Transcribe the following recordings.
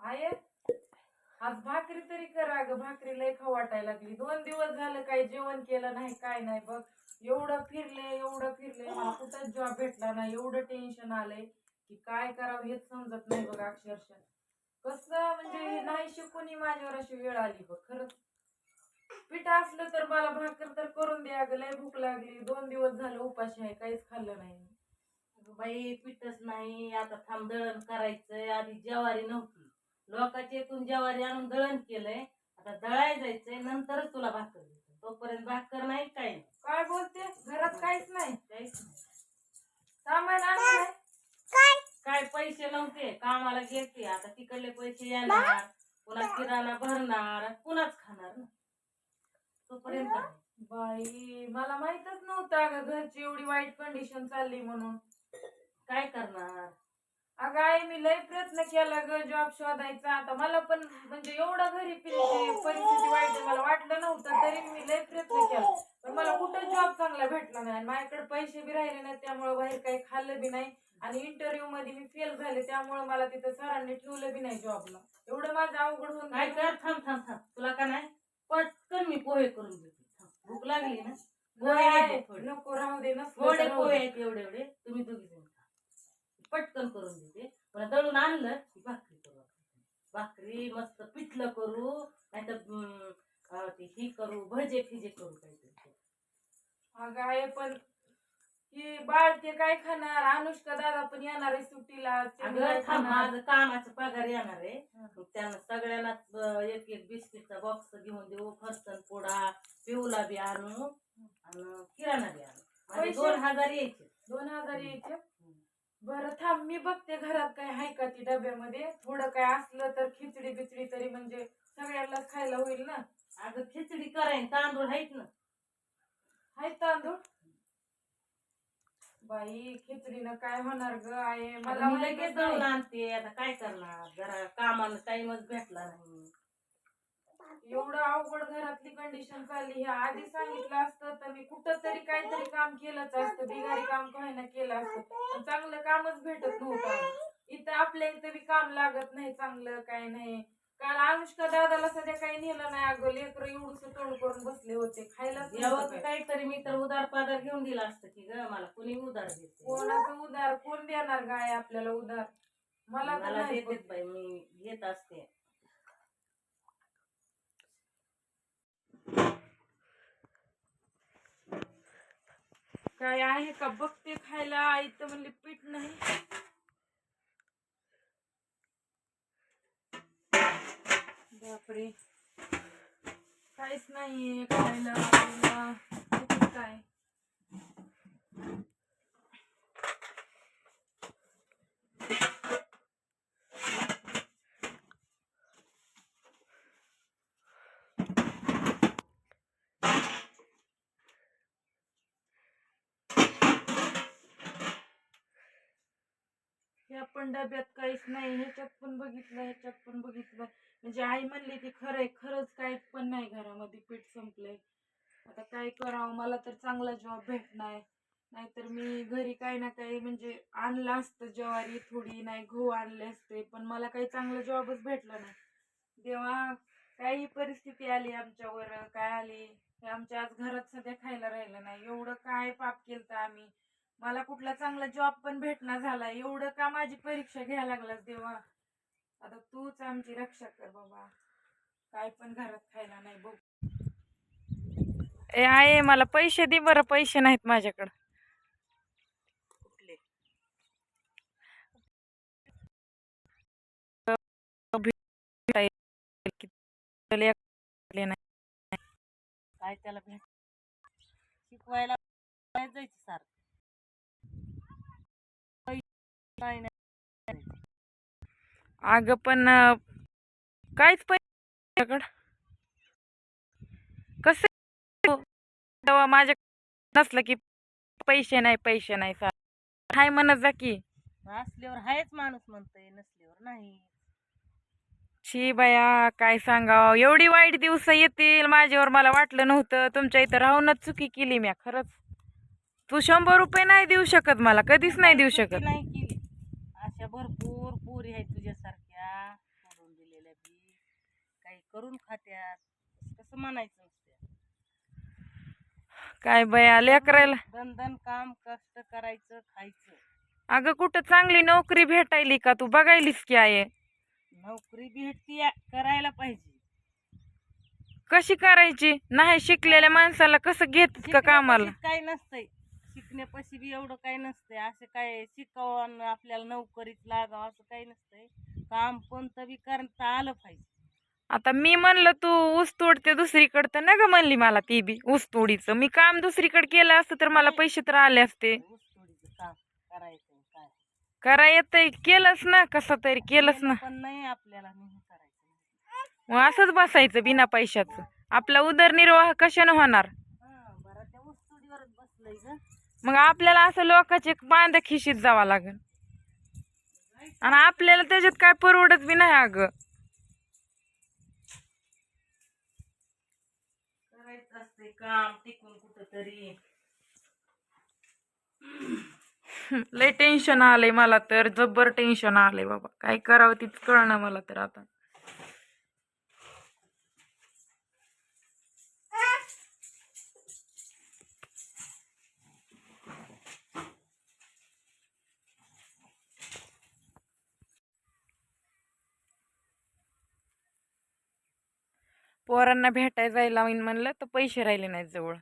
आहे आज भाकरी तरी करा ग भाकरी लय खाऊ वाटायला लागली. दोन दिवस झालं काही जेवण केलं नाही काय नाही बघ. एवढं फिरले एवढं फिरले मला कुठंच जॉब भेटला नाही एवढं टेन्शन आलंय की काय करावं हेच समजत नाही बघ अक्षरशः. कसं म्हणजे नाही शिकून माझ्यावर अशी वेळ आली बघ खरंच. पीठ असलं तर मला भाकर तर करून द्या ग लय भूक लागली. दोन दिवस झालं उपाशी आहे काहीच खाल्लं नाही बाई पिठच नाही आता थांब दळण करायचंय. आधी ज्वारी नव्हती. लोकांच्या इथून ज्वारी आणून दळण केलंय. आता दळाय जायचंय नंतरच तुला भाकर देतो. तोपर्यंत भाकर नाही काय नाही. काय बोलते? घरात काहीच नाही. काहीच नाही. सामान आणलं नाही? काय? पैसे नव्हते. कामाला गेलते. आता तिकडले पैसे येणार. पुन्हा किराणा भरणार. पुन्हाच खाणार ना तोपर्यंत काय? बाई मला माहितच नव्हतं अगं घरची एवढी वाईट कंडिशन चालली म्हणून. काय करणार? अगं आई मी लय प्रयत्न केला ग जॉब शोधायचा. आता मला पण म्हणजे एवढं घरी पिली परिस्थिती वाईट आहे. मला वाटलं नव्हतं तरी मी लय प्रयत्न केला. पण मला कुठं जॉब चांगला भेटला नाही. आणि माझ्याकडे पैसे बी राहिले नाही त्यामुळे बाहेर काही खाल्लं बी नाही. आणि इंटरव्ह्यू मध्ये मी फेल झाले त्यामुळे मला तिथं सरांनी ठेवलं बी नाही जॉबला एवढं माझं अवघड होऊन काय गेलं. कर थांब थांब थांब. तुला का नाही? पटकन मी पोहे करून देते. थांब. भूक लागली ना. पोहे नाही, थोडे. नको राहू दे नसलं थोडे तर राहू पोहे. आहेत एवढे एवढे. तुम्ही दोघी जण खा. पटकन करून देते. पण दळून आणलं की भाकरी करू. भाकरी मस्त पिठलं करू नाहीतर ही करू भजे फिजे करू काहीतरी. अगं आहे पण ही बाळ ते काय खाणार? अनुष्का दादा पण येणार आहे सुट्टीला? माझं कामाचा पगार येणार आहे. त्यांना सगळ्यांनाच अं, एक एक बिस्किटचा बॉक्स घेऊन देऊ फरसन पोडा पिवला बी आणू आणि किराणा बी आणू? दोन हजार यायचे. दोन हजार यायचे? बरं थांब मी बघते घरात काय आहे का ती डब्यामध्ये. थोडं काय असलं तर खिचडी बिचडी तरी म्हणजे सगळ्यांनाच खायला होईल ना. अगं खिचडी करायन तांदूळ आहेत ना. हाय तांदूळ? बाई खिचडीनं काय होणार ग आहे मला लगेच आणते. आता काय करणार? जरा कामाला टाइमच भेटला नाही. एवढं अवघड घरातली कंडिशन चालली. हे आधी सांगितलं असतं तर मी कुठं तरी काहीतरी काम केलंच असतं बिगारी काम काही ना केलं असतं. पण चांगलं कामच भेटत नव्हतं. इथं आपल्या इथं बी काम लागत नाही चांगलं काय नाही. काल अनुष्का दादाला सध्या काही नेलं नाही. अगं लेकर एवढूस तोंड करून बसले होते. खायला काहीतरी मी तर उदार पादार घेऊन दिला असतं की ग मला कुणी उदार देते कोणाचं उधार कोण देणार गाय आपल्याला उधार मला मला देतेच बाई मी घेत असते. काय आहे का? बघते खायला. आई तर म्हणले पीठ नाही. बापरे. काहीच नाहीये खायला आपल्याला. किती काय ह्या पण डब्यात काहीच नाही ह्याच्यात पण बघितलं ह्याच्यात पण बघितलं. म्हणजे आई म्हणली की खरंय खरंच काही पण नाही घरामध्ये पीठ संपलंय. आता काय करावं? मला तर चांगला जॉब भेटणार. नाहीतर मी घरी काही ना काही म्हणजे आणलं असतं ज्वारी थोडी नाही गहू आणले असते पण मला काही चांगला जॉबच भेटला नाही. तेव्हा काही परिस्थिती आली आमच्यावर काय आली? हे आमच्या आज घरात सध्या खायला राहिलं नाही. एवढं काय पाप केलं तर आम्ही? मला कुठला चांगला जॉब पण भेटना झाला. एवढं का माझी परीक्षा घ्यायला लागलास देवा? आता तूच आमची रक्षा कर बाबा. काय पण घरात खायला नाही बघ. ए आहे मला पैसे दे बरं. पैसे नाहीत माझ्याकडं. कुठले काय त्याला भेट शिकवायला जायचं सारखं. नाही नाही. अगं पण काहीच पैसे कसं तेव्हा माझ्या नसलं की पैसे नाही पैसे नाही सा हाय म्हणत जा की. असल्यावर आहेच माणूस म्हणतोय नसल्यावर नाही. शी बया काय सांगावं? एवढी वाईट दिवस येतील माझ्यावर मला वाटलं नव्हतं. तुमच्या इथं राहूनच चुकी केली मी खरंच. तू शंभर रुपये नाही देऊ शकत मला कधीच नाही देऊ शकत. नाही भरपूर पोरी आहेत तुझ्यासारख्या. सोडून दिलेल्या बी. काही करून खात्यात. कसं म्हणायचं काय बया लेकरायला दन काम कष्ट करायचं खायचं. अगं कुठं चांगली नोकरी भेटायली का तू? बघायलीस की आहे? नोकरी भेटती करायला पाहिजे. कशी करायची? नाही शिकलेल्या माणसाला कसं घेतात का कामाला? काय नसतंय. शिकण्यापाशी बी एवढं काय नसतंय. असं काय शिकावं आणि आपल्याला नोकरीत लागावं असं काही नसतंय. काम कोणतं बी करता आलं पाहिजे. आता मी म्हणलं तू ऊस तोडते दुसरीकडे तर ना ग म्हणली मला ती बी ऊस तोडीचं. मी काम दुसरीकडे केलं असतं तर मला पैसे तर आले असते. ऊस तोडीचं काम करायचं काय? करा येतंय केलंच ना कसं तरी केलंच ना. पण नाही आपल्याला नाही करायचं मग असंच बसायचं बिना पैशाचं. आपला उदरनिर्वाह कशानं होणार? हा बरं त्या बसलंय ग. मग आपल्याला असं लोकांचे बांध खिशीत जावं लागेल. आणि आपल्याला त्याच्यात काय परवडत बी नाही अगं. करायचं असते काम टिकून कुठं तरी लय टेन्शन आलंय मला तर जब्बर टेन्शन आलंय बाबा. काय करावं तीच कळणार मला तर आता. पोरांना भेटायला जायला म्हणलं तर पैसे राहिले नाहीत जवळ.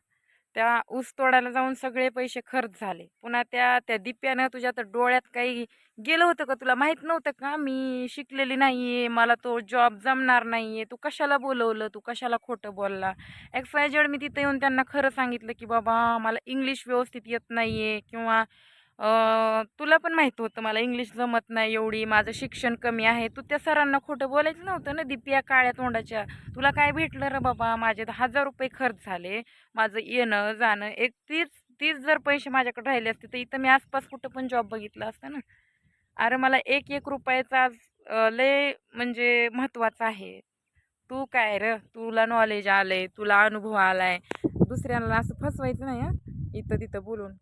त्या ऊस तोडायला जाऊन सगळे पैसे खर्च झाले. पुन्हा त्या त्या दिप्यानं तुझ्या तर डोळ्यात काही गेलं होतं का तुला? माहीत नव्हतं का? मी शिकलेली नाही आहे मला तो जॉब जमणार नाही आहे तू कशाला बोलवलं? तू कशाला खोटं बोलला? एक्स वाय जेड मी तिथं येऊन त्यांना खरं सांगितलं की बाबा मला इंग्लिश व्यवस्थित येत नाही आहे किंवा तुला पण माहीत होतं मला इंग्लिश जमत नाही एवढी माझं शिक्षण कमी आहे. तू त्या सरांना खोटं बोलायचं नव्हतं ना दिपिया काळ्या तोंडाच्या. तुला काय भेटलं रे बाबा? माझे दहा हजार रुपये खर्च झाले. माझं येणं जाणं एक तीच तीच जर पैसे माझ्याकडे राहिले असते तर इथं मी आसपास कुठं पण जॉब बघितला असता ना. अरे मला एक एक रुपयाचा आज लय म्हणजे महत्त्वाचा आहे. तू काय र? तुला नॉलेज आलं आहे तुला अनुभव आला आहे दुसऱ्यांना असं फसवायचं नाही हां. इथं तिथं बोलून.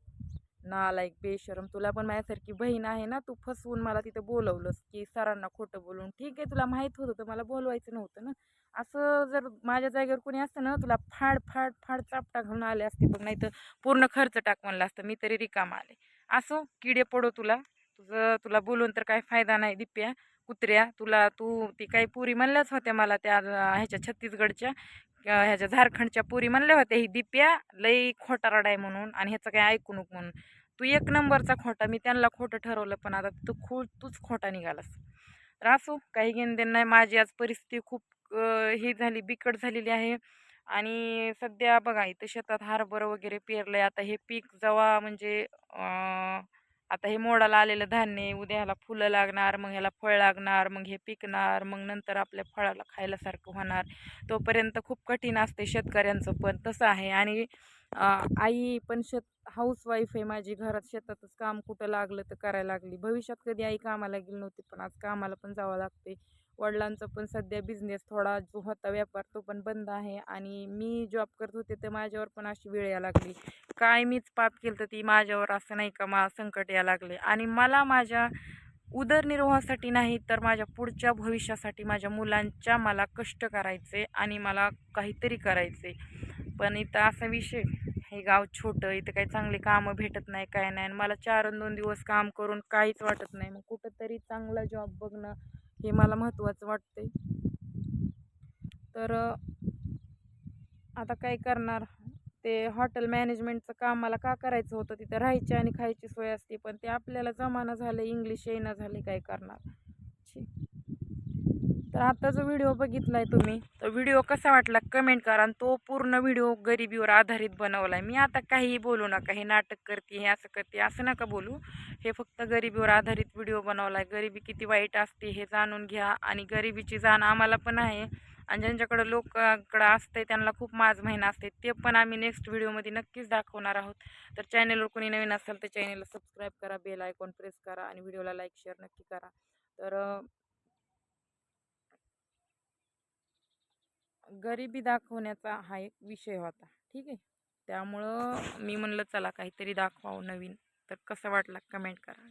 नालायक बेशरम तुला पण माझ्यासारखी बहीण आहे ना तू फसवून मला तिथं बोलवलंस की सरांना खोटं बोलून. ठीक आहे तुला माहीत होतं तर मला बोलवायचं नव्हतं ना. असं जर माझ्या जागेवर कोणी असतं ना तुला फाड फाड फाड चापटा घालून आले असते पण नाही तर पूर्ण खर्च टाक असतं मी तरी रिकाम आले. असो किडे पडो तुला. तुझं तुला बोलून तर काय फायदा नाही दिप्या कुत्र्या तुला तू ती काही पुरी म्हणल्याच होत्या मला त्या ह्याच्या छत्तीसगडच्या. ह्याच्या झारखंडच्या पुरी म्हणल्या होत्या ही दिप्या लई खोटा रडाय म्हणून आणि ह्याचं काही ऐकू नको म्हणून. तू एक नंबरचा खोटा मी त्यांना खोटं ठरवलं पण आता तू खू तूच खोटा निघालास. तर असो काही घेणं देणं नाही. माझी आज परिस्थिती खूप ही झाली बिकट झालेली आहे. आणि सध्या बघा इथं शेतात हरभरं वगैरे पेरलं आहे आता हे पीक जेव्हा म्हणजे आता हे मोडाला आलेलं धान्य उद्या ह्याला फुलं लागणार मग ह्याला फळ लागणार मग हे पिकणार मग नंतर आपल्या फळाला खायलासारखं होणार. तोपर्यंत खूप कठीण असते शेतकऱ्यांचं पण तसं आहे. आणि आई पण शेत हाऊसवाईफ आहे माझी घरात शेतातच काम कुठं लागलं तर करायला लागली. भविष्यात कधी आई कामाला गेली नव्हती पण आज कामाला पण जावं लागते वडिलांचा पण सध्या बिझनेस थोडा जो होता व्यापार तो पण बंद आहे. आणि मी जॉब करत होते तर माझ्यावर पण अशी वेळ यायला लागली. काय मीच पाप केलं तर ती माझ्यावर असं नाही का मा संकट यायला लागले. आणि मला माझ्या उदरनिर्वाहासाठी नाही तर माझ्या पुढच्या भविष्यासाठी माझ्या मुलांच्या मला कष्ट करायचे आणि मला काहीतरी करायचे. पण इथं असा विषय हे गाव छोटं इथं काही चांगले कामं भेटत नाही काय नाही. आणि मला चार दोन दिवस काम करून काहीच वाटत नाही. मग कुठंतरी चांगला जॉब बघणं हे मला महत्त्वाचं वाटते तर आता काय करणार? ते हॉटेल मॅनेजमेंटचं काम मला का करायचं होतं? तिथं राहायची आणि खायची सोय असते पण ते आपल्याला जमाना झालं इंग्लिश येईना झाले काय करणार? तर आता जो व्हिडिओ बघितला आहे तुम्ही तो व्हिडिओ कसा वाटला कमेंट करा आणि तो पूर्ण व्हिडिओ गरिबीवर आधारित बनवला आहे मी आता काहीही बोलू नका हे नाटक करते हे असं करते असं नका बोलू. हे फक्त गरिबीवर आधारित व्हिडिओ बनवला आहे गरिबी किती वाईट असते हे जाणून घ्या आणि गरिबीची जाण आम्हाला पण आहे. आणि ज्यांच्याकडं लोकांकडं असते त्यांना खूप माज महिना असते ते पण आम्ही नेक्स्ट व्हिडिओमध्ये नक्कीच दाखवणार आहोत. तर चॅनलवर कोणी नवीन असेल तर चॅनलला सबस्क्राईब करा बेल आयकॉन प्रेस करा आणि व्हिडिओला लाईक शेअर नक्की करा. तर गरिबी दाखवण्याचा हा एक विषय होता. ठीक आहे? त्यामुळं मी म्हणलं चला काहीतरी दाखवावं नवीन. तर कसं वाटलं? कमेंट करा.